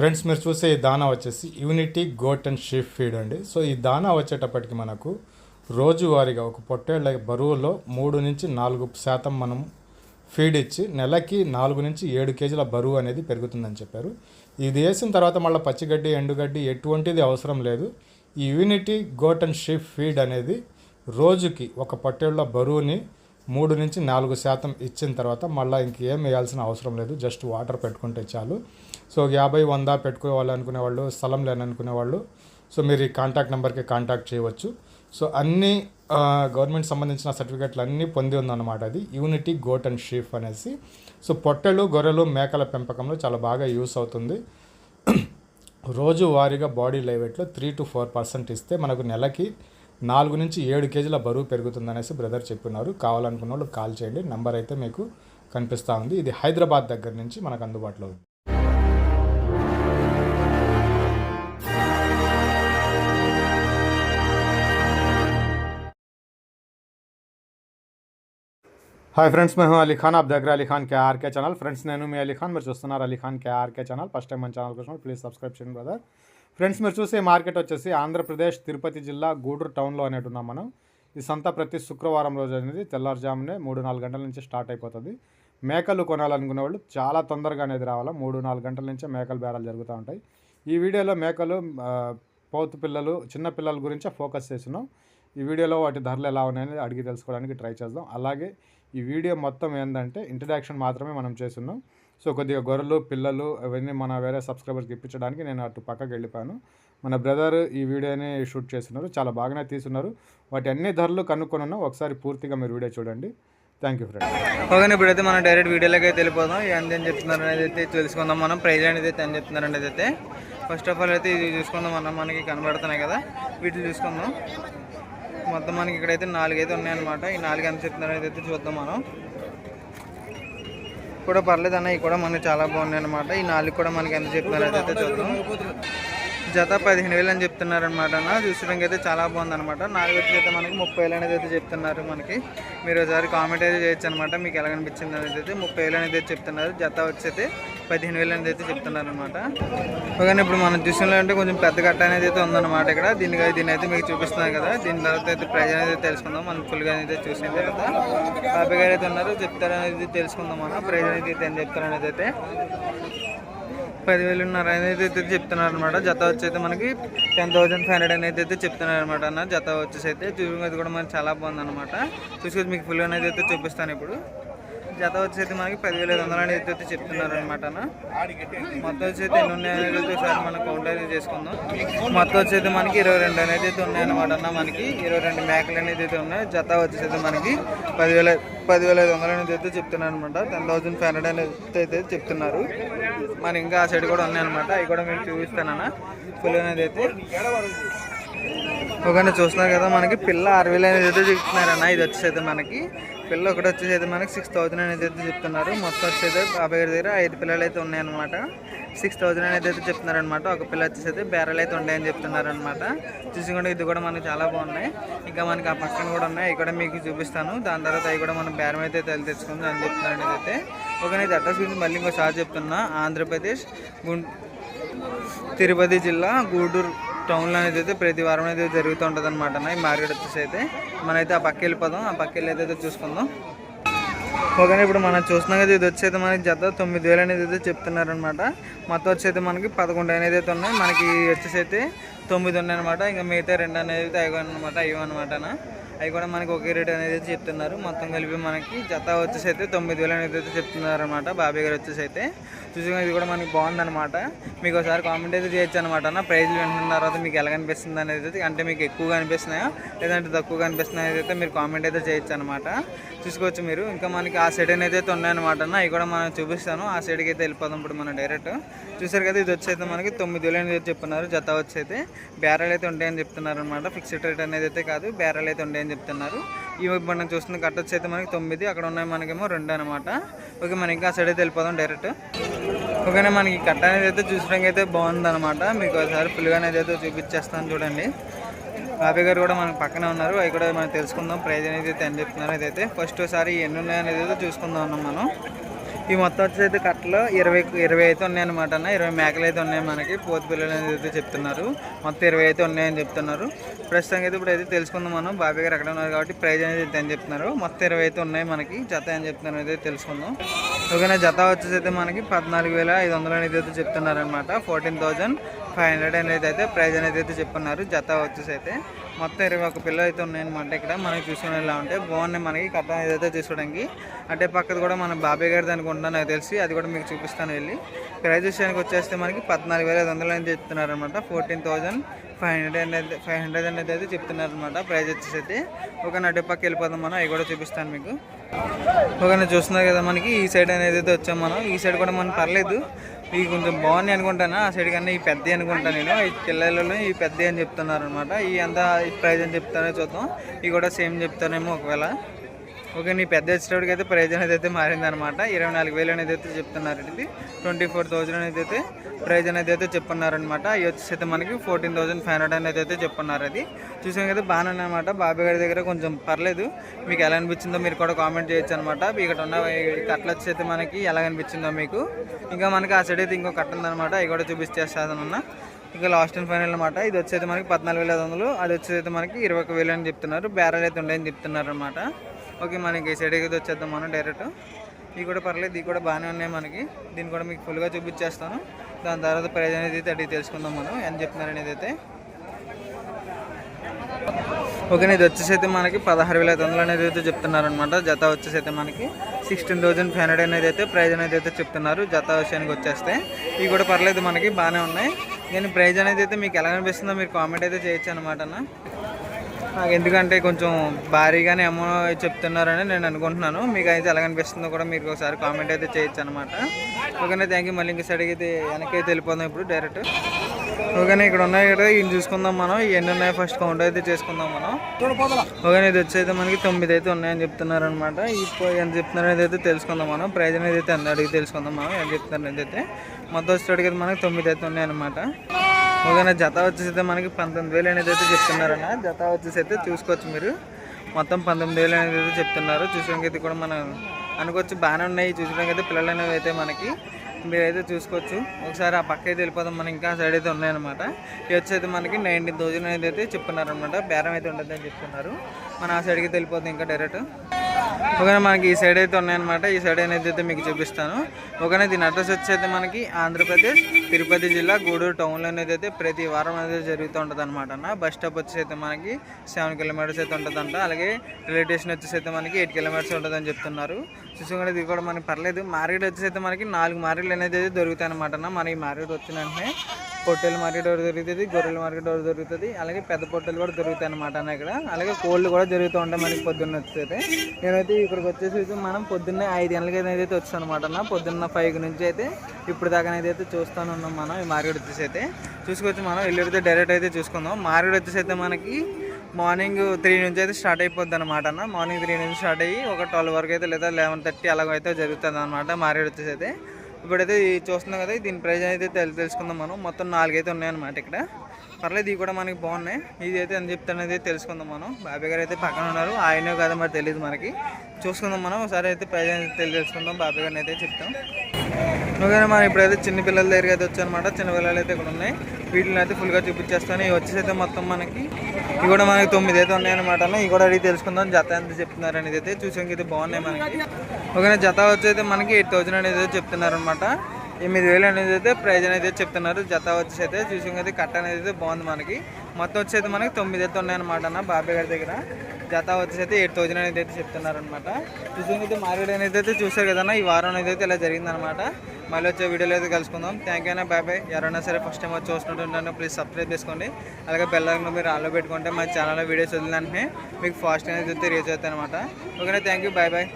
Friends మీరు చూసే ఈ దానా వచ్చేసి unity goat and sheep feed అండి. సో ఈ దానా వచ్చేటప్పటికి మనకు రోజువారీగా ఒక పొట్టేళ్ళ బరువులో మూడు నుంచి నాలుగు శాతం మనం ఫీడ్ ఇచ్చి నెలకి నాలుగు నుంచి ఏడు కేజీల బరువు అనేది పెరుగుతుందని చెప్పారు. ఇది వేసిన తర్వాత మళ్ళీ పచ్చిగడ్డి ఎండుగడ్డి ఎటువంటిది అవసరం లేదు. ఈ unity goat and sheep feed అనేది రోజుకి ఒక పొట్టేళ్ళ బరువుని మూడు నుంచి నాలుగు శాతం ఇచ్చిన తర్వాత మళ్ళీ ఇంకేం వేయాల్సిన అవసరం లేదు. జస్ట్ వాటర్ పెట్టుకుంటే చాలు. సో యాభై వంద పెట్టుకోవాలనుకునే వాళ్ళు స్థలం లేననుకునే వాళ్ళు. సో మీరు ఈ కాంటాక్ట్ నెంబర్కి కాంటాక్ట్ చేయవచ్చు. సో అన్ని గవర్నమెంట్ సంబంధించిన సర్టిఫికెట్లు అన్నీ పొంది ఉందన్నమాట అది. యూనిటీ గోట్ అండ్ షీఫ్ అనేసి. సో పొట్టెలు గొర్రెలు మేకల పెంపకంలో చాలా బాగా యూస్ అవుతుంది. రోజు వారీగా బాడీ లైవెట్లో త్రీ టు ఫోర్ పర్సెంట్ ఇస్తే మనకు నెలకి నాలుగు నుంచి ఏడు కేజీల బరువు పెరుగుతుందనేసి బ్రదర్ చెప్పినారు. కావాలనుకున్న వాళ్ళు కాల్ చేయండి. నెంబర్ అయితే మీకు కనిపిస్తూ ఉంది. ఇది హైదరాబాద్ దగ్గర నుంచి మనకు అందుబాటులో ఉంది. హాయ్ ఫ్రెండ్స్ మేము అలీ ఖాన్ ఆప్ దగ్గర Ali Khan KRK channel friends నేను మీ అలీ ఖాన్ మీరు చూస్తున్నారు Ali Khan KRK channel first time మన ఛానల్ కోసం ప్లీజ్ సబ్స్క్రైబ్ చేయండి బ్రదర్ ఫ్రెండ్స్ మీరు చూసే మార్కెట్ వచ్చేసి ఆంధ్రప్రదేశ్ తిరుపతి జిల్లా గూడూరు టౌన్లో అనేటు ఉన్నాం మనం ఈ సంత ప్రతి శుక్రవారం రోజు అనేది తెల్లారుజామునే మూడు నాలుగు గంటల నుంచి స్టార్ట్ అయిపోతుంది మేకలు కొనాలనుకునే వాళ్ళు చాలా తొందరగా అనేది రావాలి మూడు నాలుగు గంటల నుంచే మేకలు బేరాలు జరుగుతూ ఉంటాయి ఈ వీడియోలో మేకలు పోతు పిల్లలు చిన్న పిల్లల గురించే ఫోకస్ చేసినాం ఈ వీడియోలో వాటి ధరలు ఎలా ఉన్నాయని అడిగి తెలుసుకోవడానికి ట్రై చేద్దాం. అలాగే ఈ వీడియో మొత్తం ఏంటంటే ఇంట్రడక్షన్ మాత్రమే మనం చేస్తున్నాం. సో కొద్దిగా గొర్రెలు పిల్లలు అవన్నీ మన వేరే సబ్స్క్రైబర్స్కి ఇప్పించడానికి నేను అటు పక్కకి వెళ్ళిపోయాను. మన బ్రదర్ ఈ వీడియోని షూట్ చేస్తున్నారు. చాలా బాగానే తీస్తున్నారు. వాటి అన్ని ధరలు కనుక్కొని ఉన్నాం ఒకసారి పూర్తిగా మీరు వీడియో చూడండి. థ్యాంక్ యూ ఫ్రెండ్ ఓకే ఇప్పుడైతే మనం డైరెక్ట్ వీడియోలోకి అయితే వెళ్ళిపోదాం. ఎంత ఏం చెప్తున్నారు అనేది అయితే తెలుసుకుందాం మనం. ప్రైజ్ అనేది అయితే ఎంత చెప్తున్నారు అనేది అయితే. ఫస్ట్ ఆఫ్ ఆల్ అయితే ఇది చూసుకుందాం మనం మనకి కనబడుతున్నాయి కదా. వీటిని చూసుకుందాం. మొత్తం మనకి ఇక్కడైతే నాలుగు అయితే ఉన్నాయన్నమాట. ఈ నాలుగు ఎంత చెప్తున్నారు అయితే చూద్దాం మనం. కూడా పర్లేదు అన్న ఇవి కూడా మనకి చాలా బాగున్నాయి అనమాట ఈ నాలుగు కూడా మనకి ఎంత చెప్తున్నారు అయితే చూద్దాం. జత పదిహేను వేలు అని చెప్తున్నారు అనమాట అన్న చూసడానికి అయితే చాలా బాగుంది అనమాట నాలుగు వచ్చి అయితే మనకి ముప్పై వేలు అనేది అయితే చెప్తున్నారు మనకి. మీరు ఒకసారి కామెంట్ అయితే చేయొచ్చు అనమాట మీకు ఎలా అనిపించింది అనేది అయితే ముప్పై వేలు అనేది చెప్తున్నారు. జత వచ్చి అయితే పదిహేను వేలు అనేది అయితే చెప్తున్నారు అనమాట ఓకే ఇప్పుడు మనం చూసిన అంటే కొంచెం పెద్ద కట్ట అనేది అయితే ఉందన్నమాట ఇక్కడ. దీనికి దీన్ని అయితే మీకు చూపిస్తున్నారు కదా. దీని తర్వాత అయితే ప్రైజ్ అనేది తెలుసుకుందాం. మనం ఫుల్గా అయితే చూసిన తర్వాత బాబాయ్ గారు అయితే ఉన్నారు. చెప్తారనేది తెలుసుకుందాం మనం ప్రైజ్ అనేది అయితే ఏం అనేది అయితే. పదివేలున్నర అనేది అయితే చెప్తున్నారు అనమాట జత వచ్చి మనకి టెన్ థౌసండ్ ఫైవ్ హండ్రెడ్ అనేది అయితే చెప్తున్నారు అనమాట అన్న. జత వచ్చేసి అయితే చూడండి కూడా మనకి చాలా బాగుంది అనమాట చూసుకొని మీకు ఫుల్ అనేది అయితే చూపిస్తాను ఇప్పుడు. జత వచ్చేది మనకి పదివేల ఐదు వందలు అనేది అయితే చెప్తున్నారు అనమాట మొత్తం వచ్చేది ఎన్ని ఉన్నాయి ఒకసారి మనం కౌంట్ అయితే చేసుకుందాం. మొత్తం వచ్చేది మనకి ఇరవై రెండు అనేది అయితే ఉన్నాయన్నమాట అన్న మనకి. ఇరవై రెండు మేకలు అనేది అయితే ఉన్నాయి. జత వచ్చేసి అయితే మనకి పదివేల పదివేల ఐదు వందలు అనేది అయితే చెప్తున్నారు అనమాట టెన్ థౌసండ్ ఫైవ్ హండ్రెడ్ అనేది అయితే చెప్తున్నారు. మన ఇంకా ఆ సైడ్ కూడా ఉన్నాయన్నమాట. అవి కూడా మీకు చూపిస్తానన్న ఫుల్ అనేది అయితే. ఒకనే చూస్తున్నారు కదా మనకి పిల్ల ఆరు వేలు అనేది అయితే చెప్తున్నారన్న. ఇది వచ్చేది మనకి పిల్ల ఒకటి వచ్చేసి అయితే మనకి సిక్స్ థౌజండ్ అనేది అయితే చెప్తున్నారు. మొత్తం వచ్చేది అయితే బాబాయ్ గారి దగ్గర ఐదు పిల్లలు అయితే ఉన్నాయన్నమాట. సిక్స్ థౌసండ్ అనేది అయితే చెప్తున్నారనమాట ఒక పిల్ల వచ్చేసి అయితే బేరలు అయితే ఉన్నాయని చెప్తున్నారనమాట చూసుకుంటే ఇది కూడా మనకి చాలా బాగున్నాయి. ఇంకా మనకి ఆ పక్కన కూడా ఉన్నాయి. అవి కూడా మీకు చూపిస్తాను. దాని తర్వాత అవి కూడా మనం బేరం అయితే తెలి తెచ్చుకుందాం అని చెప్తున్నాను అయితే. ఓకే ఇది అడ్రస్ గురించి మళ్ళీ ఇంకోసారి చెప్తున్నా. ఆంధ్రప్రదేశ్ గుం తిరుపతి జిల్లా గూడూరు టౌన్లో అనేది అయితే ప్రతి వారం అయితే జరుగుతూ ఉంటుంది అనమాట ఈ మార్కెట్ వచ్చేసి అయితే మనమైతే ఆ పక్క వెళ్ళిపోదాం. ఆ పక్క వెళ్ళి అయితే చూసుకుందాం. ఓకే ఇప్పుడు మనం చూస్తున్నాం కదా ఇది వచ్చేది మనకి జత తొమ్మిది వేలు అనేది అయితే చెప్తున్నారనమాట మొత్తం వచ్చేది మనకి పదకొండు అనేది అయితే ఉన్నాయి. మనకి వచ్చేసి అయితే తొమ్మిది ఉన్నాయన్నమాట ఇంకా మిగతా రెండు అనేది అయితే అవి అనమాట అయ్యో అనమాట అవి కూడా మనకి ఒకే రేట్ అనేది అయితే చెప్తున్నారు. మొత్తం కలిపి మనకి జత వచ్చేసి అయితే తొమ్మిది వేలు అనేది అయితే చెప్తున్నారు అనమాట బాబాయ్ గారు వచ్చేసి అయితే చూసుకుని ఇది కూడా మనకి బాగుందనమాట మీకు ఒకసారి కామెంట్ అయితే చేయొచ్చు అనమాట అన్న. ప్రైజ్లు వింటున్న తర్వాత మీకు ఎలా కనిపిస్తుంది అనేది అయితే అంటే మీకు ఎక్కువగా అనిపిస్తున్నాయా? లేదంటే తక్కువగా అనిపిస్తున్నాయి అనేది అయితే మీరు కామెంట్ అయితే చేయొచ్చు అనమాట చూసుకోవచ్చు మీరు. ఇంకా మనకి ఆ సైడ్ అనేది అయితే ఉన్నాయన్నమాట అవి కూడా మనం చూపిస్తాను. ఆ సైడ్కి అయితే వెళ్ళిపోదాం ఇప్పుడు మనం డైరెక్ట్ చూసారు కదా ఇది వచ్చి మనకి తొమ్మిది వేలు అనేది చెప్తున్నారు. జత వచ్చి అయితే బేరాలు అయితే ఉంటాయని చెప్తున్నారు అనమాట ఫిక్స్డ్ రేట్ అనేది అయితే కాదు బేరాలు అయితే ఉంటాయని చెప్తున్నారు. ఇవి మనం చూస్తున్న కట్ట అయితే మనకి తొమ్మిది అక్కడ ఉన్నాయి మనకేమో రెండు అనమాట ఓకే మనం ఇంకా ఆ సైడ్ అయితే వెళ్ళిపోదాం డైరెక్ట్ ఓకేనా మనకి కట్ట అనేది అయితే చూసడానికి అయితే బాగుందన్నమాట. మీకు ఒకసారి ఫుల్గా అనేది అయితే చూపించేస్తాను చూడండి. బాబీ గారు కూడా మనకి పక్కనే ఉన్నారు. అవి కూడా మనం తెలుసుకుందాం ప్రైజ్ అనేది అయితే అని చెప్తున్నారు అయితే. ఫస్ట్ ఒకసారి ఎన్ని ఉన్నాయి అనేది అయితే చూసుకుందాం ఉన్నాం మనం. ఈ మొత్తం వచ్చేసి అయితే కట్టలో ఇరవై ఇరవై అయితే ఉన్నాయన్నమాట అన్న. ఇరవై మేకలు అయితే ఉన్నాయి మనకి. పోతు పిల్లలు అనేది అయితే చెప్తున్నారు. మొత్తం ఇరవై అయితే ఉన్నాయని చెప్తున్నారు. ప్రస్తుతానికి అయితే ఇప్పుడు అయితే తెలుసుకుందాం మనం. బాబాయ్ గారు ఎక్కడ ఉన్నారు కాబట్టి ప్రైజ్ అనేది ఎంత అని చెప్తున్నారు. మొత్తం ఇరవై అయితే ఉన్నాయి మనకి. జత అని చెప్తున్నారు అయితే తెలుసుకుందాం. ఓకేనా జత వచ్చేసి అయితే మనకి పద్నాలుగు వేల ఐదు వందలు అనేది అయితే చెప్తున్నారనమాట ఫోర్టీన్ థౌజండ్ ఫైవ్ హండ్రెడ్ అనేది అయితే ప్రైజ్ అనేది అయితే చెప్తున్నారు జత వచ్చేసి అయితే మొత్తం ఇరవై ఒక పిల్లలు అయితే ఉన్నాయన్నమాట ఇక్కడ. మనకి చూసుకునేలా ఉంటే బాగున్నాయి మనకి కథ ఏదైతే చూసుకోవడానికి అంటే పక్కది కూడా మన బాబాయ్ గారిది అనుకుంటున్నాను నాకు తెలిసి అది కూడా మీకు చూపిస్తాను వెళ్ళి. ప్రైజ్ విషయానికి వచ్చేస్తే మనకి పద్నాలుగు వేల ఐదు వందలు అనేది చెప్తున్నారు అనమాట ఫోర్టీన్ థౌజండ్ ఫైవ్ హండ్రెడ్ అనేది ఫైవ్ హండ్రెడ్ అనేది అయితే చెప్తున్నారు అనమాట ప్రైజ్ వచ్చేసి అయితే ఒక నటు పక్క వెళ్ళిపోదాం మనం. అవి కూడా చూపిస్తాను మీకు. ఒక చూస్తున్నారు కదా మనకి ఈ సైడ్ అనేది అయితే వచ్చాం మనం. ఈ సైడ్ కూడా మనం పర్లేదు. ఇవి కొంచెం బాగున్నాయి అనుకుంటాను? ఆ సైడ్ కన్నా ఈ పెద్ద అనుకుంటాను నేను. ఈ పిల్లలలో ఈ పెద్ద అని చెప్తున్నారు అనమాట ఈ అంతా ప్రైజ్ అని చెప్తారో చూద్దాం. ఇవి కూడా సేమ్ చెప్తారేమో ఒకవేళ. ఓకే నీ పెద్ద వచ్చేటప్పటికి అయితే ప్రైజ్ అనేది అయితే మారింది అనమాట ఇరవై నాలుగు వేలు అనేది అయితే చెప్తున్నారు ఇది. ట్వంటీ ఫోర్ థౌజండ్ అనేది అయితే ప్రైజ్ అనేది అయితే చెప్పున్నారనమాట. ఇవి వచ్చేసి అయితే మనకి ఫోర్టీన్ థౌసండ్ ఫైవ్ హండ్రెడ్ అనేది అయితే చెప్పున్నారు అది. చూసాం కదా బాగానే అనమాట బాబాయ్ గారి దగ్గర కొంచెం పర్లేదు. మీకు ఎలా అనిపించిందో మీరు కూడా కామెంట్ చేయొచ్చు అనమాట ఇక్కడ ఉన్న ఈ కట్టలు వచ్చి అయితే మనకి ఎలా అనిపించిందో మీకు. ఇంకా మనకి ఆ సైడ్ అయితే ఇంకో కట్ట ఉందనమాట అవి కూడా చూపించేస్తానన్న ఇంకా లాస్ట్ అండ్ ఫైనల్ అనమాట ఇది వచ్చేది మనకి పద్నాలుగు వేల ఐదు వందలు. అది వచ్చేది మనకి ఇరవై ఒక వేలు అని చెప్తున్నారు. బేరాలు అయితే ఉండని చెప్తున్నారు అనమాట ఓకే మనకి ఈ సైడ్ అయితే వచ్చేద్దాం మనం డైరెక్ట్ ఇవి కూడా పర్లేదు ఇవి కూడా బాగానే ఉన్నాయి మనకి. దీన్ని కూడా మీకు ఫుల్గా చూపించేస్తాను. దాని తర్వాత ప్రైజ్ అనేది అయితే అడిగి తెలుసుకుందాం మనం ఎంత చెప్తున్నారు అనేది అయితే. ఓకే ఇది వచ్చేసి అయితే మనకి పదహారు వేల ఐదు వందలు అనేది అయితే చెప్తున్నారు అనమాట జత వచ్చేసి అయితే మనకి సిక్స్టీన్ థౌసండ్ ఫైవ్ హండ్రెడ్ అనేది అయితే ప్రైజ్ అనేది అయితే చెప్తున్నారు జత విషయానికి వచ్చేస్తే. ఇవి కూడా పర్లేదు మనకి బాగానే ఉన్నాయి. కానీ ప్రైజ్ అనేది అయితే మీకు ఎలా అనిపిస్తుందో మీరు కామెంట్ అయితే చేయొచ్చు అనమాట నాకు ఎందుకంటే కొంచెం భారీగానే ఏమో చెప్తున్నారని నేను అనుకుంటున్నాను. మీకు అయితే ఎలా అనిపిస్తుందో కూడా మీరు ఒకసారి కామెంట్ అయితే చేయొచ్చు అనమాట ఓకేనా థ్యాంక్ యూ మళ్ళీ ఇంక సైడ్కి అయితే వెనక్కి అయితే వెళ్ళిపోదాం ఇప్పుడు డైరెక్ట్. ఓకేనే ఇక్కడ ఉన్నాయి కదా ఇవి చూసుకుందాం మనం. ఎన్ని ఉన్నాయి. ఫస్ట్ కౌంట్ అయితే చేసుకుందాం మనం. ఓకేనే ఇది వచ్చేది మనకి తొమ్మిది అయితే ఉన్నాయని చెప్తున్నారు అనమాట ఇప్పుడు ఎంత చెప్తున్నారు అయితే తెలుసుకుందాం మనం. ప్రైజ్ అనేది అయితే ఎంత అడిగి తెలుసుకుందాం మనం. ఎంత చెప్తున్నారు అనేది అయితే. మొత్తం వచ్చేటికి మనకి తొమ్మిది అయితే ఉన్నాయన్నమాట. ఓకేనా జత వచ్చేసి అయితే మనకి పంతొమ్మిది వేలు అనేది అయితే చెప్తున్నారన్న. జత వచ్చేసి అయితే చూసుకోవచ్చు మీరు. మొత్తం పంతొమ్మిది వేలు అనేది అయితే చెప్తున్నారు. చూసుకోవడానికి అయితే కూడా మనం అనుకోవచ్చు బాగానే ఉన్నాయి. చూసుకోవడానికి అయితే పిల్లలు అనేవి అయితే మనకి మీరైతే చూసుకోవచ్చు. ఒకసారి ఆ పక్క అయితే వెళ్ళిపోతాం మనం ఇంకా సైడ్ అయితే ఉన్నాయన్నమాట. ఇవి వచ్చి అయితే మనకి నైన్టీన్ థౌజండ్ అయితే చెప్తున్నారు అనమాట బేరం అయితే ఉంటుంది అని చెప్తున్నారు. మనం ఆ సైడ్కి వెళ్ళిపోతాం ఇంకా డైరెక్ట్ ఓకేనా మనకి ఈ సైడ్ అయితే ఉన్నాయన్నమాట. ఈ సైడ్ అనేది అయితే మీకు చూపిస్తాను. ఓకేనా దీని అడ్రస్ వచ్చి అయితే మనకి ఆంధ్రప్రదేశ్ తిరుపతి జిల్లా గూడూరు టౌన్లో అనేది అయితే ప్రతి వారం అనేది జరుగుతూ ఉంటుంది అనమాట అన్న. బస్ స్టాప్ వచ్చేసి అయితే మనకి సెవెన్ కిలోమీటర్స్ అయితే ఉంటుందంట. అలాగే రైల్వే స్టేషన్ వచ్చేసి అయితే మనకి ఎయిట్ కిలోమీటర్స్ ఉంటుందని చెప్తున్నారు. చూసుకుంటే ఇది కూడా మనకి పర్లేదు. మార్కెట్ వచ్చేసి అయితే మనకి నాలుగు మార్కెట్లు అనేది అయితే దొరుకుతాయి అనమాట అన్న మనకి మార్కెట్ వచ్చిన వెంటనే పొట్టెల మార్కెట్ ఒకటి దొరుకుతుంది గొర్రెల మార్కెట్ ఒకటి దొరుకుతుంది. అలాగే పెద్ద పొట్టెలు కూడా దొరుకుతాయి అనమాట ఇక్కడ. అలాగే కోళ్ళు కూడా జరుగుతూ ఉంటాయి మనకి పొద్దున్న వచ్చేది. నేనైతే ఇక్కడికి వచ్చేసి మనం పొద్దున్నే ఐదు గంటలకి అయితే వచ్చాను అనమాట పొద్దున్న ఫైవ్ నుంచి అయితే ఇప్పుడు దాకా అయితే చూస్తాను ఉన్నాం మనం ఈ మార్కెట్ వచ్చేసి అయితే. చూసుకోవచ్చు మనం వెళ్ళితే డైరెక్ట్ అయితే చూసుకుందాం. మార్కెట్ వచ్చేసి అయితే మనకి మార్నింగ్ త్రీ నుంచి అయితే స్టార్ట్ అయిపోద్ది అనమాట అన్న. మార్నింగ్ త్రీ నుంచి స్టార్ట్ అయ్యి ఒక ట్వెల్వ్ వరకు అయితే లేదా లెవెన్ థర్టీ అలాగైతే జరుగుతుంది అనమాట మార్కెట్ వచ్చేసి అయితే. ఇప్పుడైతే చూస్తున్నాం కదా దీని ప్రైజ్ అయితే తెలి తెలుసుకుందాం మనం. మొత్తం నాలుగైతే ఉన్నాయన్నమాట ఇక్కడ. పర్లేదు ఇవి కూడా మనకి బాగున్నాయి. ఇది అయితే అని చెప్తానది తెలుసుకుందాం మనం. బాబాయ్ గారు అయితే పక్కన ఉన్నారు. ఆయనే కదా మరి తెలియదు మనకి. చూసుకుందాం మనం. ఒకసారి అయితే ప్రైజ్ అయితే తెలి- తెలుసుకుందాం. బాబాయ్ గారిని అయితే చెప్తాం. ఓకేనా మనం ఇప్పుడైతే చిన్న పిల్లల దగ్గరికి అయితే వచ్చానమాట చిన్న పిల్లలు అయితే ఇక్కడ ఉన్నాయి. వీటిని అయితే ఫుల్గా చూపించేస్తాను. ఇవి వచ్చేసి అయితే మొత్తం మనకి ఇవి కూడా మనకి తొమ్మిది అయితే ఉన్నాయన్నమాట ఇవి కూడా అడిగి తెలుసుకుందాం. జత ఎంత చెప్తున్నారు అనేది అయితే చూసాక అయితే బాగున్నాయి మనకి. ఓకేనా జత వచ్చి అయితే మనకి ఎయిట్ థౌసండ్ అనేది చెప్తున్నారు అనమాట ఎనిమిది వేలు అనేది అయితే ప్రైజ్ అనేది చెప్తున్నారు. జత వచ్చేసి అయితే చూసాక అయితే కట్ట అనేది అయితే బాగుంది మనకి. మొత్తం వచ్చి అయితే మనకి తొమ్మిది అయితే ఉన్నాయన్నమాట అన్న బాబాయ్ గారి దగ్గర. జత వచ్చేసి అయితే ఎయిట్ థౌజండ్ అనేది అయితే చెప్తున్నారు అనమాట చూసాక అయితే మార్కెట్ అనేది అయితే చూసారు కదన్నా. ఈ వారం అనేది అయితే ఇలా జరిగిందనమాట మళ్ళీ వచ్చే వీడియోలో అయితే కలుసుకుందాం. థ్యాంక్ యూ అన్న బాయ్ బాయ్ ఎవరైనా సరే ఫస్ట్ టైం వచ్చి చూస్తున్నట్టు ప్లీజ్ సబ్స్క్రైబ్ చేసుకోండి. అలాగే బెల్లం మీరు ఆన్లో పెట్టుకుంటే మా ఛానల్లో వీడియోస్ వదిలిన వెంటనే మీకు ఫాస్ట్ అనేది రీచ్ అవుతాయి అనమాట ఓకేనా థ్యాంక్ యూ బాయ్ బాయ్